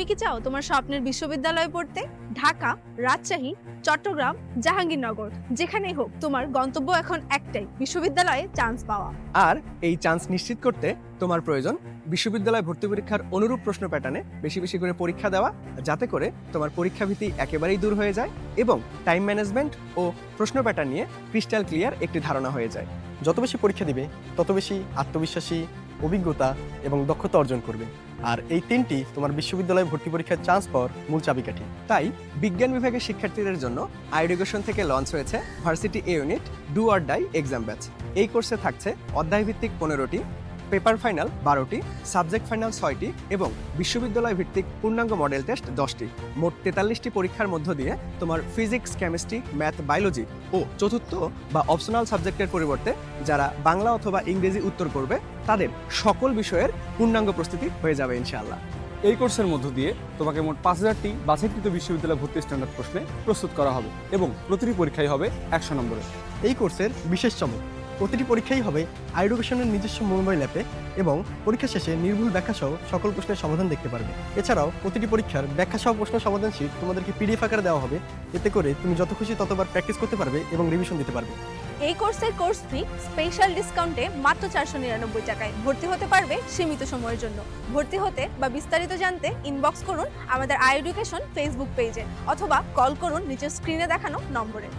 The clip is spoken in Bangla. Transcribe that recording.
তুমি কি চাও তোমার স্বপ্নের বিশ্ববিদ্যালয়ে পড়তে? ঢাকা, রাজশাহী, চট্টগ্রাম, জাহাঙ্গীরনগর, যেখানেই হোক, তোমার গন্তব্য এখন একটাই, বিশ্ববিদ্যালয়ে চান্স পাওয়া। আর এই চান্স নিশ্চিত করতে তোমার প্রয়োজন বিশ্ববিদ্যালয় ভর্তি পরীক্ষার অনুরূপ প্রশ্ন প্যাটার্নে বেশি বেশি করে পরীক্ষা দেওয়া, যাতে করে তোমার পরীক্ষা ভীতি একেবারেই দূর হয়ে যায় এবং টাইম ম্যানেজমেন্ট ও প্রশ্ন প্যাটার্ন নিয়ে ক্রিস্টাল ক্লিয়ার একটি ধারণা হয়ে যায়। যত বেশি পরীক্ষা দিবে, তত বেশি আত্মবিশ্বাসী অভিজ্ঞতা এবং দক্ষতা অর্জন করবে। আর এই তিনটি তোমার বিশ্ববিদ্যালয়ে ভর্তি পরীক্ষার চান্স পাওয়ার মূল চাবিকাঠি। তাই বিজ্ঞান বিভাগের শিক্ষার্থীদের জন্য আইডুকেশন থেকে লঞ্চ হয়েছে varsity A unit do or die exam batch এই কোর্সে থাকছে অধ্যায়ভিত্তিক পনেরোটি পেপার ফাইনাল বারোটি সাবজেক্ট ফাইনাল ছয়টি এবং বিশ্ববিদ্যালয় ভিত্তিক পূর্ণাঙ্গ মডেল টেস্ট দশটি। মোট তেতাল্লিশটি পরীক্ষার মধ্য দিয়ে তোমার ফিজিক্স কেমিস্ট্রি ম্যাথ বায়োলজি ও চতুর্থ বা অপশনাল সাবজেক্টের পরিবর্তে যারা বাংলা অথবা ইংরেজি উত্তর করবে তাদের সকল বিষয়ের পূর্ণাঙ্গ প্রস্তুতি হয়ে যাবে ইনশাআল্লাহ। এই কোর্সের মধ্য দিয়ে তোমাকে মোট পাঁচ হাজারটি বাছাইকৃত বিশ্ববিদ্যালয় ভর্তি স্ট্যান্ডার্ড প্রশ্নে প্রস্তুত করা হবে এবং প্রতিটি পরীক্ষাই হবে একশো নম্বরের এই কোর্সের বিশেষ চমক প্রতিটি পরীক্ষাই হবে আইডুকেশনের নিজস্ব মোবাইল অ্যাপে এবং পরীক্ষা শেষে নির্ভুল ব্যাখ্যা সহ সকল প্রশ্নের সমাধান দেখতে পারবে। এছাড়াও প্রতিটি পরীক্ষার ব্যাখ্যা সহ প্রশ্ন সমাধান শীট তোমাদেরকে পিডিএফ আকারে দেওয়া হবে। এতে করে তুমি যত খুশি ততবার প্র্যাকটিস করতে পারবে এবং রিভিশন দিতে পারবে। এই কোর্সের কোর্স ফি স্পেশাল ডিসকাউন্টে মাত্র চারশো নিরানব্বই টাকায় ভর্তি হতে পারবে সীমিত সময়ের জন্য। ভর্তি হতে বা বিস্তারিত জানতে ইনবক্স করুন আমাদের আই এডুকেশন ফেসবুক পেজে অথবা কল করুন নিচের স্ক্রিনে দেখানো নম্বরে।